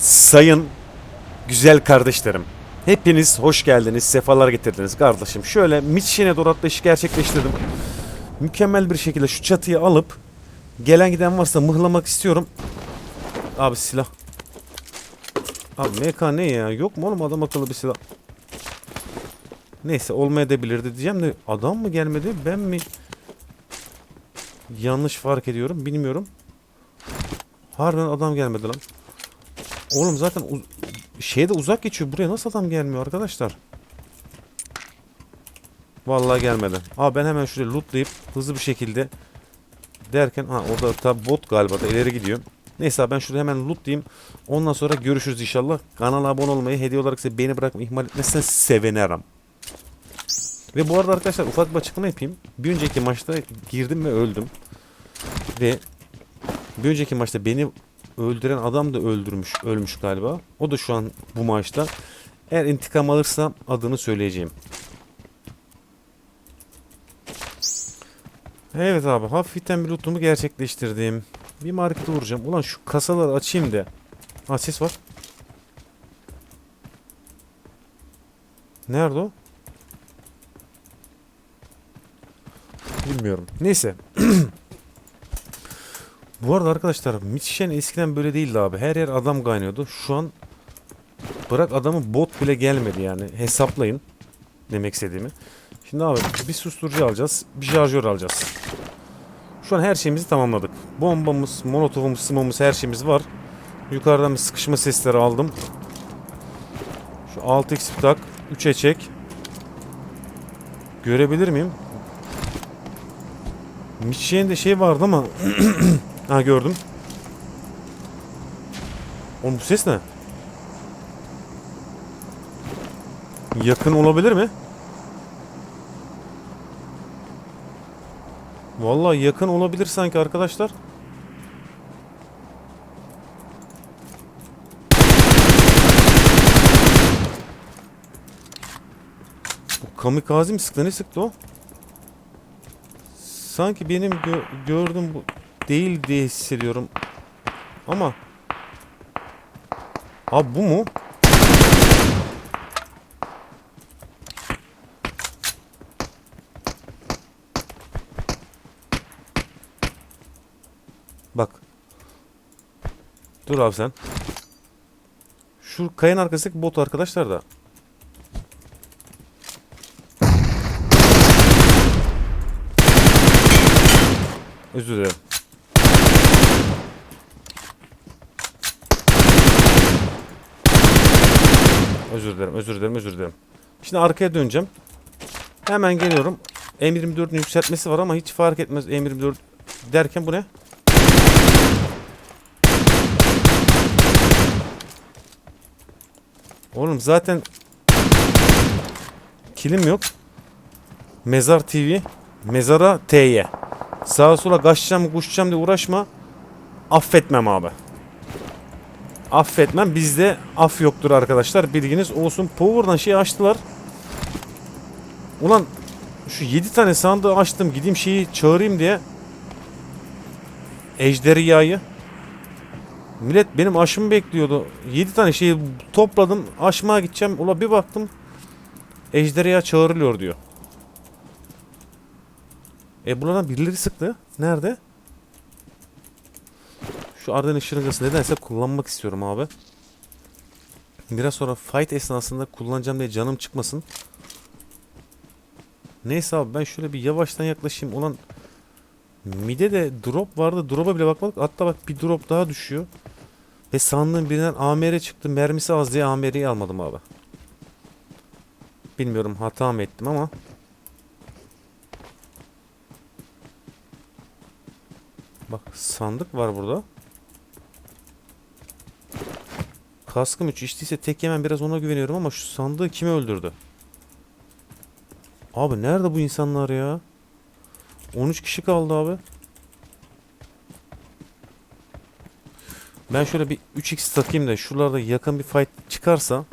Sayın güzel kardeşlerim. Hepiniz hoş geldiniz, sefalar getirdiniz kardeşim. Şöyle Mitşin'e doğru atlayışı gerçekleştirdim. Mükemmel bir şekilde şu çatıyı alıp gelen giden varsa mıhlamak istiyorum. Abi silah. Abi MK ne ya? Yok mu oğlum adam akıllı bir silah? Neyse olmayabilirdi diyeceğim de adam mı gelmedi ben mi yanlış fark ediyorum bilmiyorum. Harbiden adam gelmedi lan. Oğlum zaten şeyde uzak geçiyor. Buraya nasıl adam gelmiyor arkadaşlar? Vallahi gelmedi. Abi ben hemen şuraya lootlayıp hızlı bir şekilde derken ha orada tabi bot galiba da ileri gidiyor. Neyse ben şurada hemen lootlayayım. Ondan sonra görüşürüz inşallah. Kanala abone olmayı, hediye olarak size beğeni bırakmayı ihmal etmezsen sevinirim. Ve bu arada arkadaşlar ufak bir açıklama yapayım. Bir önceki maçta girdim ve öldüm. Ve bir önceki maçta beni öldüren adam da öldürmüş, ölmüş galiba. O da şu an bu maçta. Eğer intikam alırsam adını söyleyeceğim. Evet abi hafiften bir lootumu gerçekleştirdim. Bir markete vuracağım. Ulan şu kasaları açayım da. Ha ses var. Nerede o? Bilmiyorum. Neyse. Bu arada arkadaşlar Mitşen eskiden böyle değildi abi. Her yer adam kaynıyordu. Şu an bırak adamı bot bile gelmedi yani. Hesaplayın demek istediğimi. Şimdi abi bir susturucu alacağız. Bir şarjör alacağız. Şu an her şeyimizi tamamladık. Bombamız, molotofumuz, simomuz her şeyimiz var. Yukarıdan bir sıkışma sesleri aldım. Şu 6x tak. 3'e çek. Görebilir miyim? Mitşen'de şey vardı ama Ha gördüm. Oğlum bu ses ne? Yakın olabilir mi? Vallahi yakın olabilir sanki arkadaşlar. Bu kamikaze mi sıktı? Ne sıktı o? Sanki benim gö- gördüğüm bu değil diye hissediyorum. Ama Abi bu mu? Bak. Dur abi sen. Şu kayanın arkasındaki bot arkadaşlar da. Özür dilerim. Özür dilerim, özür dilerim, özür dilerim. Şimdi arkaya döneceğim. Hemen geliyorum. M24'ün yükseltmesi var ama hiç fark etmez M24 derken bu ne? Oğlum zaten kilim yok. Mezar TV. Mezara T'ye. Sağa sola kaçacağım, kuşacağım diye uğraşma. Affetmem abi. Affetmem. Bizde af yoktur arkadaşlar. Bilginiz olsun. Power'dan şey açtılar. Ulan şu 7 tane sandığı açtım. Gideyim şeyi çağırayım diye. Ejderhayı. Millet benim aşımı bekliyordu. 7 tane şeyi topladım. Aşmaya gideceğim. Ula bir baktım. Ejderha çağrılıyor diyor. E buradan birileri sıktı. Nerede? Şu Arden'in şırıngası nedense kullanmak istiyorum abi. Biraz sonra fight esnasında kullanacağım diye canım çıkmasın. Neyse abi ben şöyle bir yavaştan yaklaşayım. Ulan mide de drop vardı. Drop'a bile bakmadık. Hatta bak bir drop daha düşüyor. Ve sandığım birinden AMR çıktı. Mermisi az diye AMR'yi almadım abi. Bilmiyorum hata mı ettim ama. Bak sandık var burada. Kaskım 3 içtiyse tek yemem biraz ona güveniyorum ama şu sandığı kim öldürdü? Abi nerede bu insanlar ya? 13 kişi kaldı abi. Ben şöyle bir 3x takayım da şuralarda yakın bir fight çıkarsa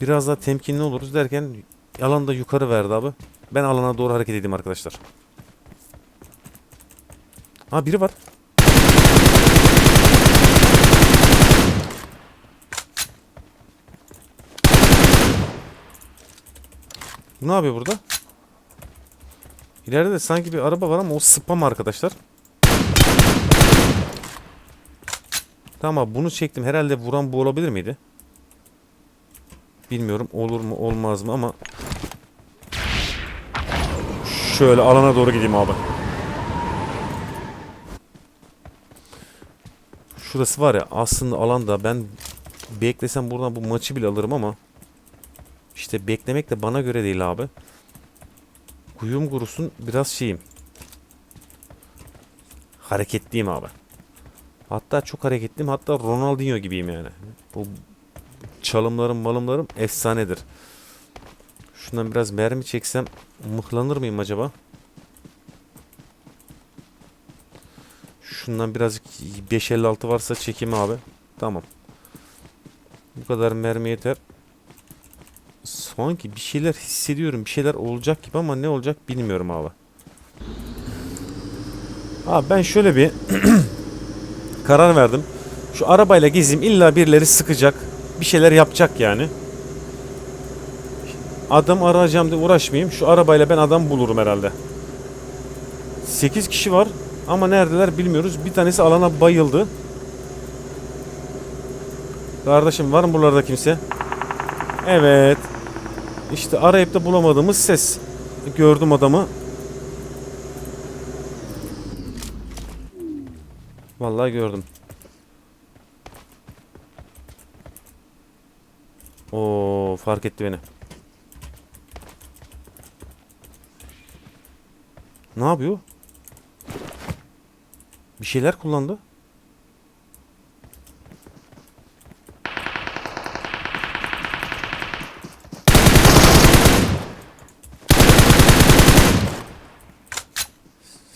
biraz daha temkinli oluruz derken alan da yukarı verdi abi. Ben alana doğru hareket edeyim arkadaşlar. Ha biri var. Bu ne yapıyor burada? İleride de sanki bir araba var ama o spam arkadaşlar. Tamam bunu çektim. Herhalde vuran bu olabilir miydi? Bilmiyorum olur mu olmaz mı ama Şöyle alana doğru gideyim abi. Şurası var ya aslında alanda ben beklesem buradan bu maçı bile alırım ama işte beklemek de bana göre değil abi. Kuyum kurusun biraz şeyim. Hareketliyim abi. Hatta çok hareketliyim. Hatta Ronaldinho gibiyim yani. Bu çalımlarım malımlarım efsanedir. Şundan biraz mermi çeksem mıhlanır mıyım acaba? Şundan birazcık 556 varsa çekeyim abi. Tamam. Bu kadar mermi yeter. Sanki bir şeyler hissediyorum. Bir şeyler olacak gibi ama ne olacak bilmiyorum abi. Abi ben şöyle bir karar verdim. Şu arabayla gezeyim illa birileri sıkacak. Bir şeyler yapacak yani. Adam arayacağım diye uğraşmayayım. Şu arabayla ben adam bulurum herhalde. 8 kişi var ama neredeler bilmiyoruz. Bir tanesi alana bayıldı. Kardeşim var mı buralarda kimse? Evet. İşte arayıp da bulamadığımız ses. Gördüm adamı. Vallahi gördüm. Oo fark etti beni. Ne yapıyor? Bir şeyler kullandı.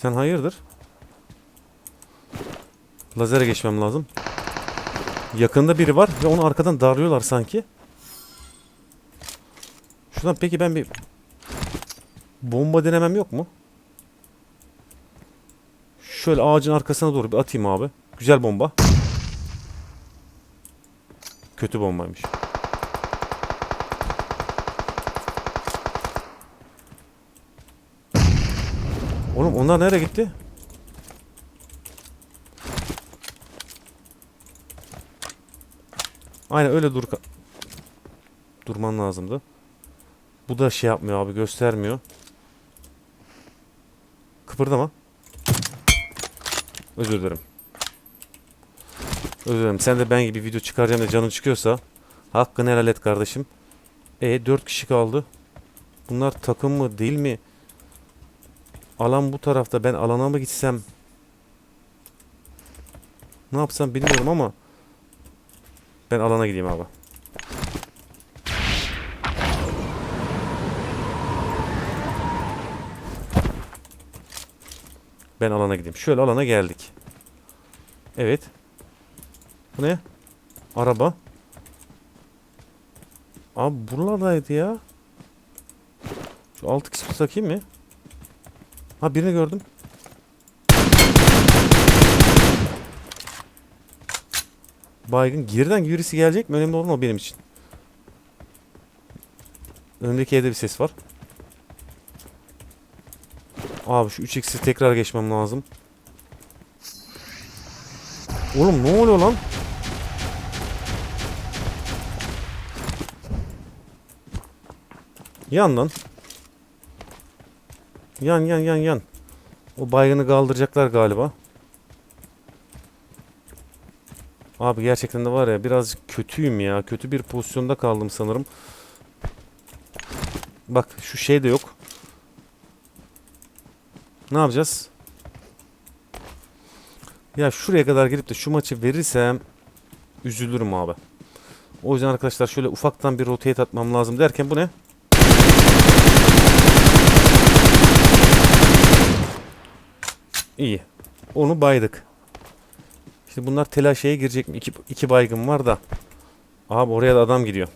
Sen hayırdır? Lazere geçmem lazım. Yakında biri var ve onu arkadan darlıyorlar sanki. Şuradan peki ben bir bomba denemem yok mu? Şöyle ağacın arkasına doğru bir atayım abi. Güzel bomba. Kötü bombaymış. Onlar nereye gitti? Aynen öyle dur. Durman lazımdı. Bu da şey yapmıyor abi göstermiyor. Kıpırdama. Özür dilerim. Özür dilerim. Sen de ben gibi video çıkaracağım da canın çıkıyorsa hakkını helal et kardeşim. E 4 kişi kaldı. Bunlar takım mı değil mi? Alan bu tarafta. Ben alana mı gitsem? Ne yapsam bilmiyorum ama ben alana gideyim abi. Ben alana gideyim. Şöyle alana geldik. Evet. Bu ne? Araba. Abi buralardaydı ya. Şu altı kısmı takayım mı? Ha birini gördüm. Baygın geriden birisi gelecek mi? Önemli olan o benim için. Önümdeki evde bir ses var. Abi şu 3x'i tekrar geçmem lazım. Oğlum ne oluyor lan? Yan lan. Yan yan yan yan. O baygını kaldıracaklar galiba. Abi gerçekten de var ya birazcık kötüyüm ya. Kötü bir pozisyonda kaldım sanırım. Bak şu şey de yok. Ne yapacağız? Ya şuraya kadar gelip de şu maçı verirsem üzülürüm abi. O yüzden arkadaşlar şöyle ufaktan bir rotate atmam lazım derken bu ne? İyi. Onu baydık. Şimdi bunlar telaşeye girecek mi? İki, iki baygın var da. Abi oraya da adam gidiyor.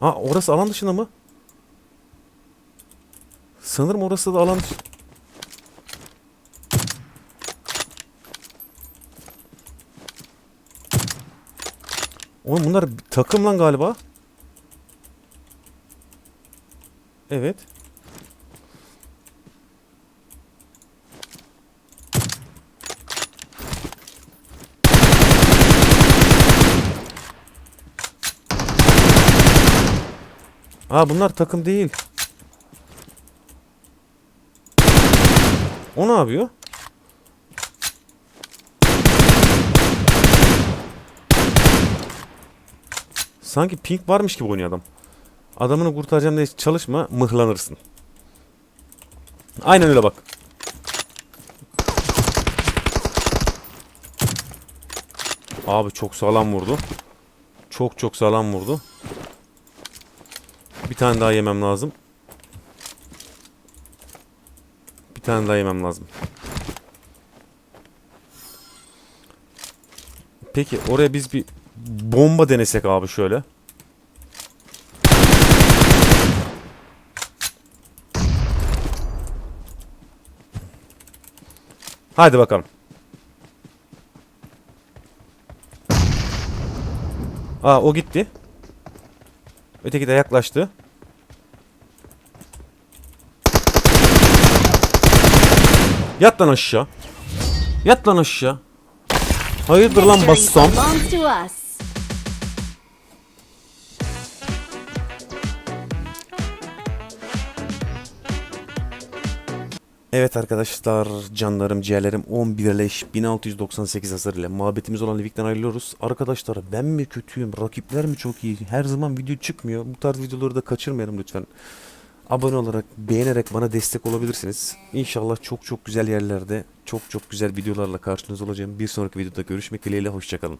Ha orası alan dışında mı? Sanırım orası da alan dışı. Oğlum bunlar takım lan galiba. Evet. Aa bunlar takım değil. O ne yapıyor? Sanki pink varmış gibi oynuyor adam. Adamını kurtaracağım diye çalışma mıhlanırsın. Aynen öyle bak. Abi çok sağlam vurdu. Çok çok sağlam vurdu. Bir tane daha yemem lazım. Bir tane daha yemem lazım. Peki oraya biz bir bomba denesek abi şöyle. Hadi bakalım. Aa o gitti. Öteki de yaklaştı. Yat lan aşağı. Yat lan aşağı. Hayırdır lan bassam. Evet arkadaşlar canlarım ciğerlerim 11 leş 1698 hasar ile muhabbetimiz olan Livik'ten ayrılıyoruz. Arkadaşlar ben mi kötüyüm rakipler mi çok iyi her zaman video çıkmıyor bu tarz videoları da kaçırmayalım lütfen. Abone olarak beğenerek bana destek olabilirsiniz. İnşallah çok çok güzel yerlerde çok çok güzel videolarla karşınızda olacağım. Bir sonraki videoda görüşmek dileğiyle hoşçakalın.